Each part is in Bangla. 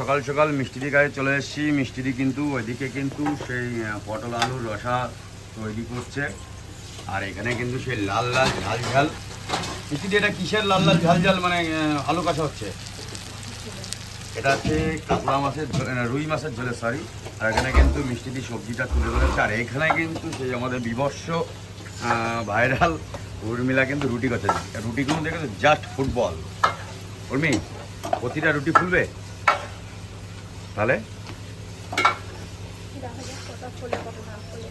সকাল সকাল মিষ্টিদি গায়ে চলে এসেছি। মিষ্টিদি কিন্তু ওইদিকে কিন্তু সেই পটল আলুর রসা তৈরি করছে। আর এখানে কিন্তু সেই লাল লাল ঝাল ঝাল। মিষ্টিদি, এটা কিসের লাল লাল ঝাল ঝাল? মানে আলু কাঁচা হচ্ছে? এটা হচ্ছে কাতলা মাছের রুই মাছের ঝোলে সরি আর এখানে কিন্তু মিষ্টিদি সবজিটা তুলে ধরেছে। আর এখানে কিন্তু সেই আমাদের বিবর্ষ ভাইরাল উর্মিলা কিন্তু রুটি করছে রুটিগুলো দেখে জাস্ট ফুটবল উর্মি, প্রতিটা রুটি ফুলবে? তাহলে?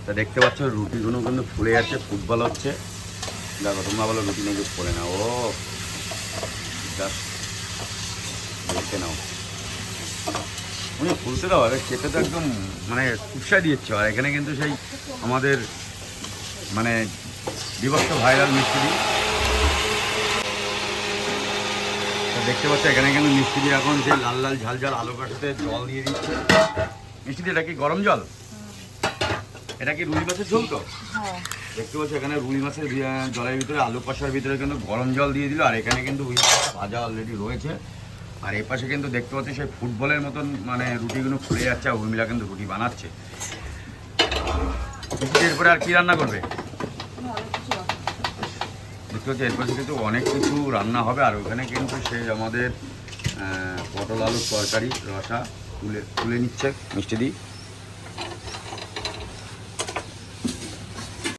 তা দেখতে পাচ্ছ, রুটিগুলো কিন্তু ফুলে যাচ্ছে ফুটবল হচ্ছে। দেখো, তোমরা বলো রুটি নাকি ফোলে না। ও, জাস্ট দেখে নাও। উনি ফুলতে দাও, আরে খেতে তো একদম মানে কুৎসায় দিয়েছ আর এখানে কিন্তু সেই আমাদের মানে বিভক্ত ভাইরাল মিস্ত্রি তা দেখতে পাচ্ছ এখানে কিন্তু মিস্ত্রি এখন সেই লাল লাল ঝাল ঝাল আলু কাটাতে জল দিয়ে দিচ্ছে। মিস্ত্রি এটা কি গরম জল? এটা কি রুই মাছের ঝোল তো? হ্যাঁ। দেখতে পাচ্ছ এখানে রুই মাছের জলের ভিতরে আলু কষার ভিতরে কিন্তু গরম জল দিয়ে দিল আর এখানে কিন্তু রুই ভাজা অলরেডি রয়েছে। আর এই পাশে কিন্তু দেখতে পাচ্ছি সেই ফুটবলের মতন মানে রুটিগুলো ফুলে যাচ্ছে আর উর্মিলা কিন্তু রুটি বানাচ্ছে। মিষ্টি, এরপরে আর কি রান্না করবে। দেখতে পাচ্ছি এরপরে কিন্তু অনেক কিছু রান্না হবে, আর ওখানে কিন্তু সে আমাদের পটল আলুর তরকারি, রসা তুলে তুলে নিচ্ছে মিষ্টি দি।